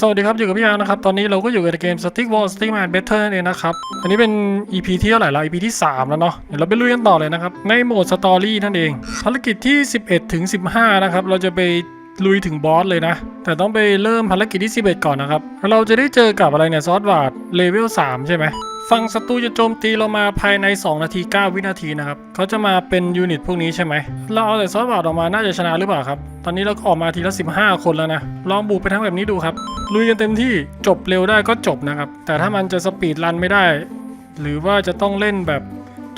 สวัสดีครับ อยู่กับพี่อาร์นะครับ ตอนนี้เราก็อยู่ในเกม Stick Wall Stick Man Better นั่นเองนะครับ อันนี้เป็น EP ที่เท่าไหร่ละ EP ที่ 3 แล้วเนาะเดี๋ยวเราไปลุยกันต่อเลยนะครับ ในโหมดสตอรี่นั่นเอง ภารกิจที่ 11 ถึง 15 นะครับ เราจะไปลุยถึงบอสเลยนะ แต่ต้องไปเริ่มภารกิจที่ 11 ก่อนนะครับ เราจะได้เจอกับอะไรเนี่ยซอสวาดเลเวล 3 ใช่ไหม ฝั่งศัตรูจะโจมตีเรามาภายใน 2 นาที 9 วินาทีนะครับเขาจะมาเป็นยูนิตพวกนี้ใช่ไหม เราเอาแต่ซอสบาดออกมาน่าจะชนะหรือเปล่าครับ ตอนนี้เราก็ออกมาทีละ 15 คนแล้วนะ ลองบุกไปทั้งแบบนี้ดูครับ ลุยกันเต็มที่จบเร็วได้ก็จบนะครับ แต่ถ้ามันจะสปีดรันไม่ได้ หรือว่าจะต้องเล่นแบบ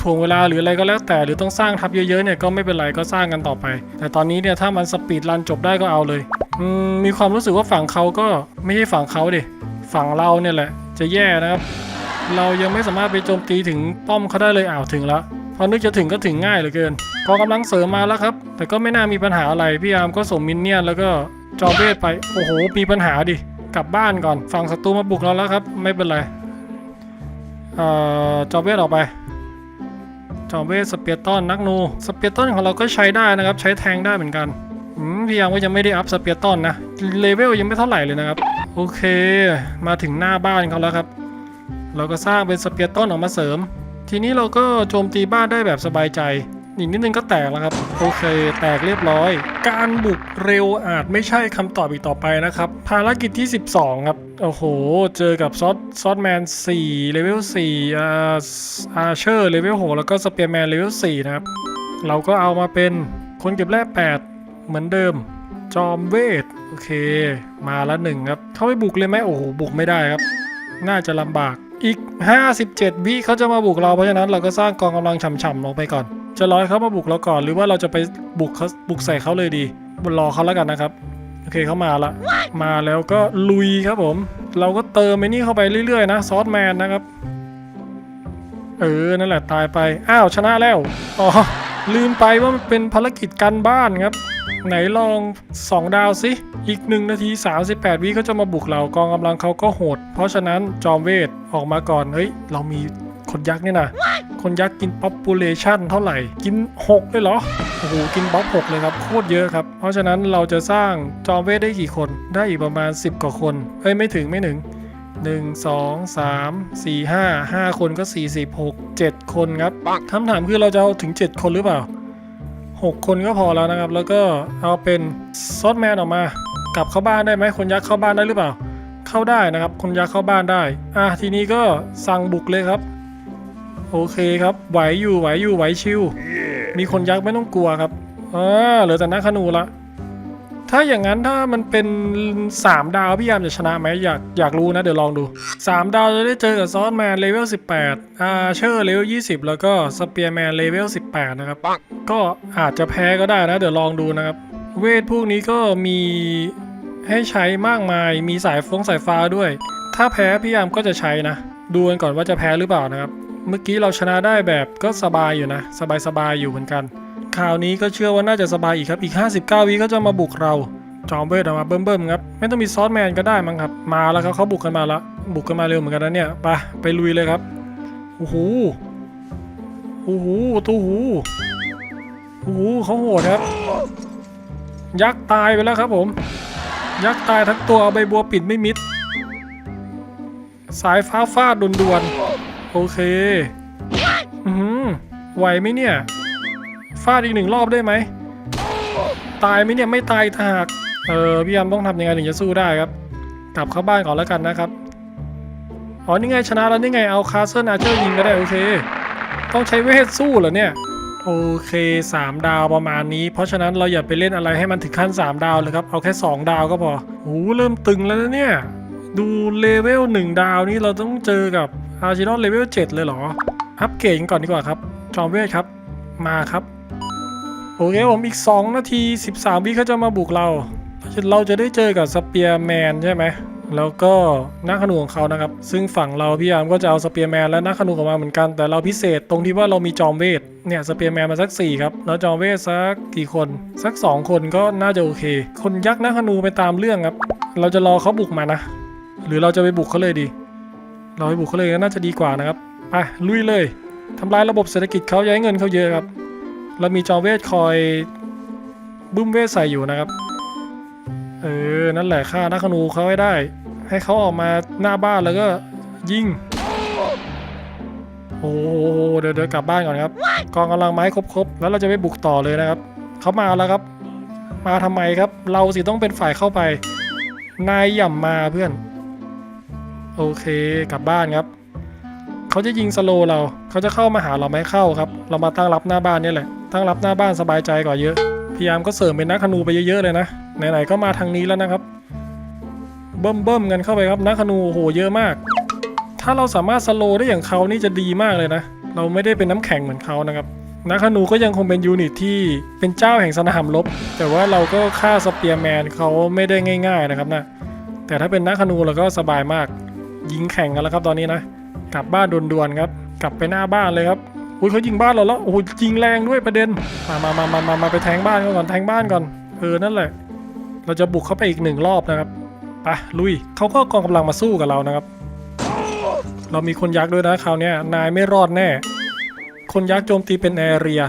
ถ่วงเวลาหรืออะไรก็แล้วแต่หรือต้องสร้างทับเยอะๆเนี่ยก็ไม่เป็นไรก็สร้างกันต่อไป แต่ตอนนี้เนี่ยถ้ามันสปีดรันจบได้ก็เอาเลยมีความรู้สึกว่าฝั่งเขาก็ไม่ใช่ฝั่งเขาดิฝั่งเราเนี่ยแหละ จะแย่นะครับ เรายังไม่สามารถไปโจมตีถึงป้อมเขาได้เลยอ้าวถึงแล้วพอนึกจะถึงก็ถึงง่ายเหลือเกินพองกำลังเสริมมาแล้วครับ แต่ก็ไม่น่ามีปัญหาอะไร พี่อาร์มก็ส่งมินเนี่ยนแล้วก็จอมเวทไปโอ้โหมีปัญหาดิกลับบ้านก่อนฝั่งศัตรูมาบุกเราแล้วครับ ไม่เป็นไรเอ่อจอมเวทออกไปจอมเวทสเปียร์ต้อนนักนูสเปียร์ต้อนของเราก็ใช้ได้นะครับ ใช้แทงได้เหมือนกันพี่อาร์มก็ยังไม่ได้อัพสเปียร์ต้อนนะเลเวลยังไม่เท่าไหร่เลยนะครับ โอเค มาถึงหน้าบ้านเขาแล้วครับ เราก็สร้างเป็นสเปียร์ต้นออกมาเสริม ทีนี้เราก็โจมตีบ้านได้แบบสบายใจอีกนิดนึงก็แตกแล้วครับ โอเค แตกเรียบร้อย การบุกเร็วอาจไม่ใช่คำตอบอีกต่อไปนะครับ ภารกิจที่ 12 ครับ โอ้โห เจอกับซอสซอสแมน4เลเวล4อ่าอาเชอร์เลเวล6แล้วก็สเปียร์แมนเลเวล4นะครับ เราก็เอามาเป็นคนเก็บแร่8 เหมือนเดิม จอมเวท โอเค มาละหนึ่งครับ เข้าไปบุกเลยไหมโอ้โห บุกไม่ได้ครับ น่าจะลำบาก อีก 57 วิเขาจะมาบุกเราเพราะฉะนั้นเราก็สร้างกองกำลังฉ่ำๆลงไปก่อน จะรอให้เขามาบุกเราก่อน หรือว่าเราจะไปบุกเขาบุกใส่เขาเลยดีบนรอเขาแล้วกันนะครับ โอเคเขามาละ มาแล้วก็ลุยครับผม เราก็เติมไอ้นี่เข้าไปเรื่อยๆนะซอสแมนนะครับ เออ นั่นแหละตายไป อ้าวชนะแล้ว อ๋อ ลืมไปว่ามันเป็นภารกิจการบ้านครับ ไหนลอง 2 ดาวสิอีก 1 นาที 38 วิเขาจะมาบุกเรากองกำลังเขาก็โหด เพราะฉะนั้นจอมเวทออกมาก่อน เฮ้ย เรามีคนยักษ์เนี่ยนะคนยักษ์กิน population เท่าไหร่ กิน 6 เลยเหรอ โอ้โห กินบ๊อบ6เลยครับ โคตรเยอะครับ เพราะฉะนั้นเราจะสร้างจอมเวทได้กี่คน ได้อีกประมาณ 10 กว่าคน เอ้ย ไม่ถึงไม่ถึง1 2 3 4 5 5 คนก็ 46 7 คนครับคำถามคือเราจะเอาถึง 7 คนหรือเปล่า 6 คนก็พอแล้วนะครับ แล้วก็เอาเป็นซอสแมนออกมา กลับเข้าบ้านได้ไหมคนยักษ์เข้าบ้านได้หรือเปล่า เข้าได้นะครับ คนยักษ์เข้าบ้านได้ อะทีนี้ก็สั่งบุกเลยครับ โอเคครับ ไหวอยู่ไหวอยู่ไหวชิว มีคนยักษ์ไม่ต้องกลัวครับอ่าเหลือแต่นักขนูละ ถ้าอย่างนั้นถ้ามันเป็น 3 ดาวพี่ยามจะชนะไหมอยากอยากรู้นะ เดี๋ยวลองดู 3 ดาวจะได้เจอกับซอสแมนเลเวล18อาเชอร์เลเวล20 แล้วก็สเปียร์แมนเลเวล18 นะครับ ก็อาจจะแพ้ก็ได้นะ เดี๋ยวลองดูนะครับ เวทพวกนี้ก็มีให้ใช้มากมายมีสายฟงสายฟ้าด้วย ถ้าแพ้พี่ยามก็จะใช้นะ ดูกันก่อนว่าจะแพ้หรือเปล่านะครับ เมื่อกี้เราชนะได้แบบก็สบายอยู่นะ สบายสบายๆอยู่เหมือนกัน คราวนี้ก็เชื่อว่าน่าจะสบายอีกครับ อีก 59 วิก็จะมาบุกเรา จอมเวทออกมาเบิ่มๆครับ ไม่ต้องมีซอสแมนก็ได้มั้งครับ มาแล้วครับเขาบุกกันมาแล้วบุกกันมาเร็วเหมือนกันนะเนี่ย ไปไปลุยเลยครับ โอ้โห โอ้โหตัวหู โอ้โหเขาโหดครับ ยักษ์ตายไปแล้วครับผม ยักษ์ตายทั้งตัวเอาใบบัวปิดไม่มิด สายฟ้าฟาดด่วนๆ โอเค อือหือไหวไหมเนี่ย ฟาดอีกหนึ่งรอบได้ไหม ตายไหมเนี่ยไม่ตายถ้าหากเออพี่ยามต้องทำยังไงถึงจะสู้ได้ครับ กลับเข้าบ้านก่อนแล้วกันนะครับ อ๋อนี่ไงชนะแล้วนี่ไงเอาคาสเซิลอาเชอร์ยิงก็ได้โอเค ต้องใช้เวทสู้เหรอเนี่ย โอเค 3 ดาวประมาณนี้ เพราะฉะนั้นเราอย่าไปเล่นอะไรให้มันถึงขั้น 3 ดาวเลยครับ เอาแค่ 2 ดาวก็พอโอ้เริ่มตึงแล้วนะเนี่ย ดูเลเวล1ดาวนี่เราต้องเจอกับอาร์ชินอลเลเวล7เลยเหรอ อัปเกรดกันก่อนดีกว่าครับ จอมเวทครับ มาครับ โอเคผมอีก 2 นาที 13 วิเขาจะมาบุกเรา เราจะได้เจอกับสเปียร์แมนใช่ไหม แล้วก็นักขนูของเขานะครับ ซึ่งฝั่งเราพี่ยามก็จะเอาสเปียร์แมนและนักขนูออกมาเหมือนกัน แต่เราพิเศษตรงที่ว่าเรามีจอมเวท เนี่ยสเปียร์แมนมาสัก 4 ครับ แล้วจอมเวทสักกี่คน สัก 2 คนก็น่าจะโอเค คนยักษ์นักขนูไปตามเรื่องครับ เราจะรอเขาบุกมานะ หรือเราจะไปบุกเขาเลยดี เราไปบุกเขาเลยก็น่าจะดีกว่านะครับ ไปลุยเลยทำลายระบบเศรษฐกิจเขาย้ายเงินเขาเยอะครับ เรามีจอมเวทคอยบึ้มเวทใส่อยู่นะครับ เออ นั่นแหละฆ่านักขนูเขาให้ได้ ให้เขาออกมาหน้าบ้านแล้วก็ยิง โอ้โหเดี๋ยวเดี๋ยวกลับบ้านก่อนครับ กองกำลังไม้ครบๆ แล้วเราจะไปบุกต่อเลยนะครับ เขามาแล้วครับ มาทำไมครับ เราสิต้องเป็นฝ่ายเข้าไป นายหย่ำมาเพื่อน โอเค กลับบ้านครับ เขาจะยิงสโลเรา เขาจะเข้ามาหาเราไม่เข้าครับ เรามาตั้งรับหน้าบ้านนี่แหละ ตั้งรับหน้าบ้านสบายใจกว่าเยอะ พยายามก็เสริมเป็นนักธนูไปเยอะๆเลยนะไหนๆก็มาทางนี้แล้วนะครับ เบิ่มเบิ่มๆกันเข้าไปครับนักธนูโหเยอะมาก ถ้าเราสามารถสโลว์ได้อย่างเขานี่จะดีมากเลยนะ เราไม่ได้เป็นน้ำแข็งเหมือนเขานะครับนักธนูก็ยังคงเป็นยูนิตที่เป็นเจ้าแห่งสนามรบแต่ว่าเราก็ฆ่าสเปียร์แมนเขาไม่ได้ง่าย ๆนะครับนะแต่ถ้าเป็นนักธนูเราก็สบายมากยิงแข่งกันแล้วครับตอนนี้นะ กลับบ้านด่วนๆครับ กลับไปหน้าบ้านเลยครับ อุ้ยเขายิงบ้านเราแล้วโอ้โหยิงแรงด้วยประเด็นมามามามามามาไปแทงบ้านก่อนแทงบ้านก่อนเออนั่นแหละ เราจะบุกเข้าไปอีกหนึ่งรอบนะครับไปลุยเขาก็กองกำลังมาสู้กับเรานะครับ เรามีคนยักษ์ด้วยนะคราวนี้นายไม่รอดแน่ คนยักษ์โจมตีเป็นแอเรีย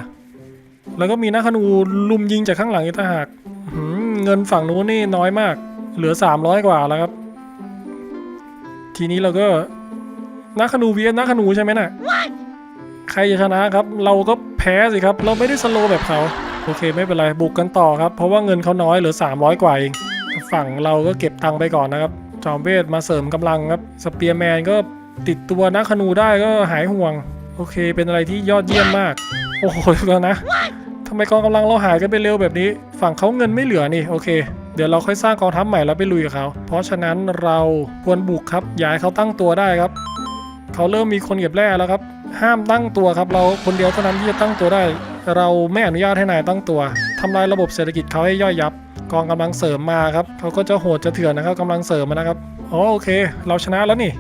แล้วก็มีนักธนูลุมยิงจากข้างหลังอีกต่างหากเงินฝั่งนู้นนี่น้อยมาก เหลือ 300 กว่าแล้วครับ ทีนี้เราก็นักธนูเวียนนักธนูใช่ไหมน่ะ ใครจะชนะครับ เราก็แพ้สิครับ เราไม่ได้สโลแบบเขา โอเคไม่เป็นไร บุกกันต่อครับ เพราะว่าเงินเขาน้อยเหลือ 300 กว่าเอง ฝั่งเราก็เก็บตังค์ไปก่อนนะครับ จอมเวทมาเสริมกำลังครับ สเปียร์แมนก็ติดตัวนักธนูได้ก็หายห่วง โอเค เป็นอะไรที่ยอดเยี่ยมมาก โอ้โหเดี๋ยวนะทำไมกองกำลังเราหายกันไปเร็วแบบนี้ ฝั่งเขาเงินไม่เหลือนี่ โอเค เดี๋ยวเราค่อยสร้างกองทัพใหม่แล้วไปลุยกับเขา เพราะฉะนั้นเราควรบุกครับย่าให้เขาตั้งตัวได้ครับ เขาเริ่มมีคนเก็บแร่แล้วครับ ห้ามตั้งตัวครับ เราคนเดียวเท่านั้นที่จะตั้งตัวได้ เราไม่อนุญาตให้นายตั้งตัวทำลายระบบเศรษฐกิจเขาให้ย่อยยับ กองกำลังเสริมมาครับเขาก็จะโหดจะเถื่อนนะครับกำลังเสริมมานะครับอ๋อโอเค เราชนะแล้วนี่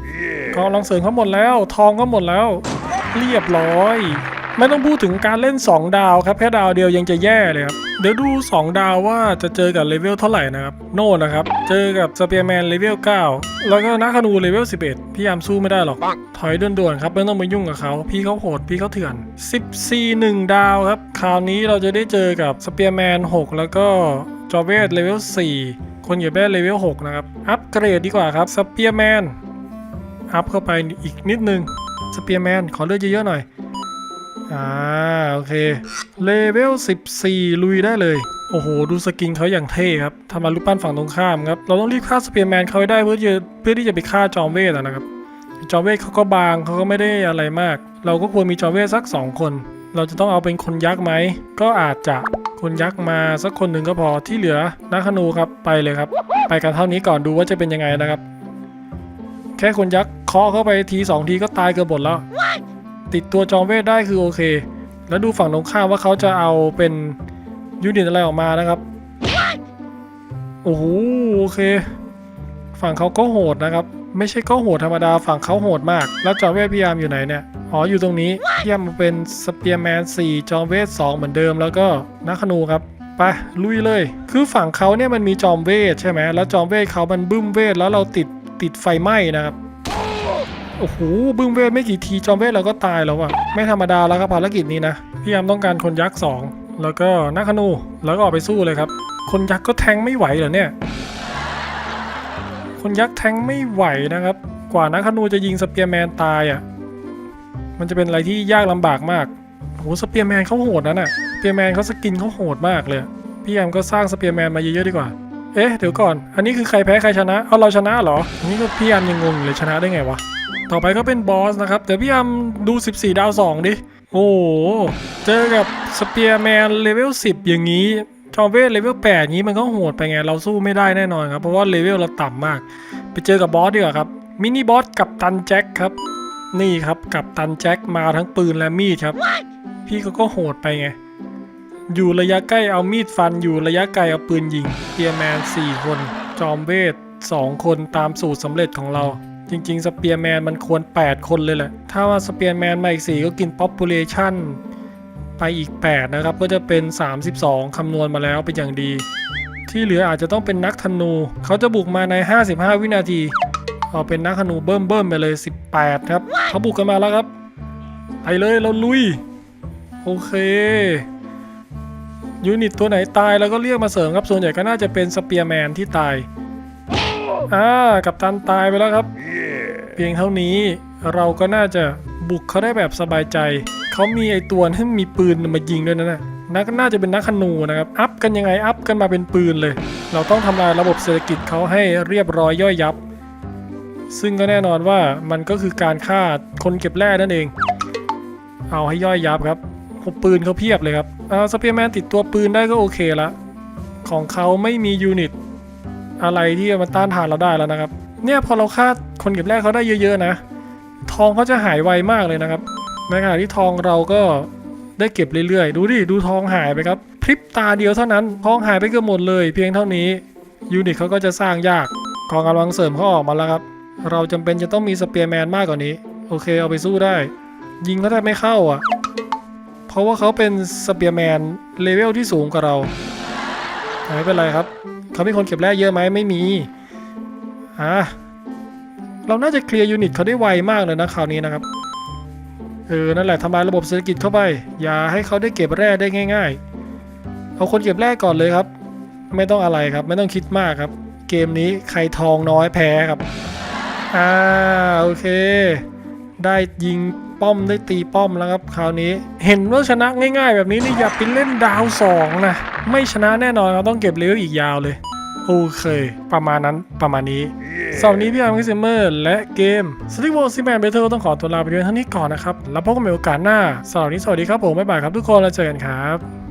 กองกำลังเสริมเขาหมดแล้ว ทองก็หมดแล้ว เรียบร้อย ไม่ต้องพูดถึงการเล่น 2 ดาวครับ แค่ดาวเดียวยังจะแย่เลยครับ เดี๋ยวดู 2 ดาวว่าจะเจอกับเลเวลเท่าไหร่นะครับ โน่นะครับ เจอกับสเปียร์แมนเลเวล 9 แล้วก็นักธนูเลเวล 11 พี่ยามสู้ไม่ได้หรอก ถอยด่วนๆครับ ไม่ต้องไปยุ่งกับเขา พี่เขาโหด พี่เขาเถื่อน 14 1 ดาวครับ คราวนี้เราจะได้เจอกับสเปียร์แมน 6 แล้วก็จอเวสเลเวล 4 คนเหยียบแร่เลเวล 6 นะครับ อัปเกรดดีกว่าครับสเปียร์แมน อัพเข้าไปอีกนิดนึงสเปียร์แมนขอเลือดเยอะๆหน่อย อ่าโอเคเลเวล14 ลุยได้เลย โอ้โห ดูสกินเขาอย่างเท่ครับทำลารูปปั้นฝั่งตรงข้ามครับ เราต้องรีบฆ่าสเปียร์แมนเขาให้ได้เพื่อจะเพื่อที่จะไปฆ่าจอมเวทอะนะครับ จอมเวทเขาก็บางเขาก็ไม่ได้อะไรมาก เราก็ควรมีจอมเวทสัก 2 คน เราจะต้องเอาเป็นคนยักษ์ไหม ก็อาจจะคนยักษ์มาสักคนหนึ่งก็พอที่เหลือนักธนูครับไปเลยครับ ไปกันเท่านี้ก่อนดูว่าจะเป็นยังไงนะครับ แค่คนยักษ์เคาะเข้าไปทีสองทีก็ตายเกือบหมดแล้ว ติดตัวจอมเวทได้คือโอเค แล้วดูฝั่งตรงข้ามว่าเขาจะเอาเป็นยูนิตอะไรออกมานะครับ โอ้โหโอเค ฝั่งเขาก็โหดนะครับ ไม่ใช่ก็โหดธรรมดาฝั่งเขาโหดมาก แล้วจอมเวทพี่ยามอยู่ไหนเนี่ย อ๋ออยู่ตรงนี้พี่ยามมาเป็นสเปียร์แมน 4 จอมเวท 2 เหมือนเดิมแล้วก็นักขนูครับไปลุยเลย คือฝั่งเขาเนี่ยมันมีจอมเวทใช่ไหมแล้วจอมเวทเขามันบึ้มเวทแล้วเราติดติดไฟไหม้นะครับ โอ้โหบึ้มเวทไม่กี่ทีจอมเวทเราก็ตายแล้วอะไม่ธรรมดาแล้วครับภารกิจนี้นะพี่ยามต้องการคนยักษ์สองแล้วก็นักขนูแล้วก็ออกไปสู้เลยครับ คนยักษ์ก็แทงไม่ไหวเหรอเนี่ย คนยักษ์แทงไม่ไหวนะครับ กว่านักขนูจะยิงสเปียร์แมนตายอะ่ะมันจะเป็นอะไรที่ยากลำบากมากโหสเปียร์แมนเขาโหดนะน่ะสเปียร์แมนเขาสกินเขาโหดมากเลยพี่แอมก็สร้างสเปียร์แมนมาเยอะๆดีกว่าเอ๊ะเดี๋ยวก่อน อันนี้คือใครแพ้ใครชนะ เอาเราชนะเหรออันนี้ก็พี่แอมยังงงเลยชนะได้ไงวะ ต่อไปก็เป็นบอสนะครับแต่พี่แอมดู 14 ดาว 2 ดิ โอ้โห เจอกับสเปียร์แมนเลเวล 10 อย่างนี้จอมเวทเลเวล8นี้มันก็โหดไปไง เราสู้ไม่ได้แน่นอนครับ เพราะว่าเลเวลเราต่ำมาก ไปเจอกับบอสดีกว่าครับ มินิบอสกับตันแจ็คครับ นี่ครับกับตันแจ็คมาทั้งปืนและมีดครับ พี่เขาก็โหดไปไง อยู่ระยะใกล้เอามีดฟัน อยู่ระยะไกลเอาปืนยิงเปียร์แมน 4 คน จอมเวท2คนตามสูตรสำเร็จของเรา จริง ๆ สเปียร์แมนมันควร 8 คนเลยแหละ ถ้าว่าสเปียร์แมนมาอีก 4 ก็กิน population ไปอีก 8 นะครับ ก็จะเป็น 32 คำนวณมาแล้วเป็นอย่างดี ที่เหลืออาจจะต้องเป็นนักธนู เขาจะบุกมาใน 55 วินาที เอาเป็นนักธนูเบิ่มเบิ่มไปเลย 18 ครับ เขาบุกกันมาแล้วครับ ไปเลยเราลุย โอเค ยูนิตตัวไหนตายแล้วก็เรียกมาเสริมครับ ส่วนใหญ่ก็น่าจะเป็นสเปียร์แมนที่ตาย อ่ากับตันตายไปแล้วครับ เพียงเท่านี้เราก็น่าจะบุกเขาได้แบบสบายใจ เขามีไอตัวที่มีปืนมายิงด้วยนะนะนักน่าจะเป็นนักขนูนะครับ อัพกันยังไง อัพกันมาเป็นปืนเลย เราต้องทำลายระบบเศรษฐกิจเขาให้เรียบร้อยย่อยยับ ซึ่งก็แน่นอนว่ามันก็คือการฆ่าคนเก็บแร่นั่นเอง เอาให้ย่อยยับครับโอ้ปืนเขาเพียบเลยครับ เอาสเปียร์แมนติดตัวปืนได้ก็โอเคละ ของเขาไม่มียูนิต อะไรที่จะมาต้านทานเราได้แล้วนะครับ เนี่ยพอเราฆ่าคนเก็บแรกเขาได้เยอะ ๆ นะ ทองเขาจะหายไวมากเลยนะครับในขณะที่ทองเราก็ได้เก็บเรื่อยๆ ดูดิดูทองหายไปครับพริบตาเดียวเท่านั้นทองหายไปเกือบหมดเลย เพียงเท่านี้ยูนิตเขาก็จะสร้างยากกองกำลังเสริมเขาออกมาแล้วครับ เราจำเป็นจะต้องมีสเปียร์แมนมากกว่านี้ โอเคเอาไปสู้ได้ ยิงเขาแทบไม่เข้าอะ เพราะว่าเขาเป็นสเปียร์แมนเลเวลที่สูงกว่าเรา ไม่เป็นไรครับ เขามีคนเก็บแร่เยอะไหมไม่มี อะ เราน่าจะเคลียร์ยูนิตเขาได้ไวมากเลยนะคราวนี้นะครับ เออ นั่นแหละทำลายระบบเศรษฐกิจเข้าไป อย่าให้เขาได้เก็บแร่ได้ง่าย ๆ เอาคนเก็บแร่ก่อนเลยครับ ไม่ต้องอะไรครับ ไม่ต้องคิดมากครับ เกมนี้ใครทองน้อยแพ้ครับ อ่า โอเค ได้ยิง ป้อมได้ตีป้อมแล้วครับคราวนี้ เห็นว่าชนะง่าย ๆ แบบนี้นี่อย่าไปเล่นดาวสองนะไม่ชนะแน่นอนเราต้องเก็บเลเวลอีกยาวเลยโอเค ประมาณนั้นประมาณนี้สำหรับวันนี้พี่อาร์มคิสเมอร์และเกม s t i c k w a r s แมนเบเทอร์ต้องขอตัวลาไปเพียงเท่านี้ก่อนนะครับ แล้วพบกันใหม่โอกาสหน้าสำหรับวันนี้สวัสดีครับผมบ๊ายบายครับทุกคนแล้วเจอกันครับ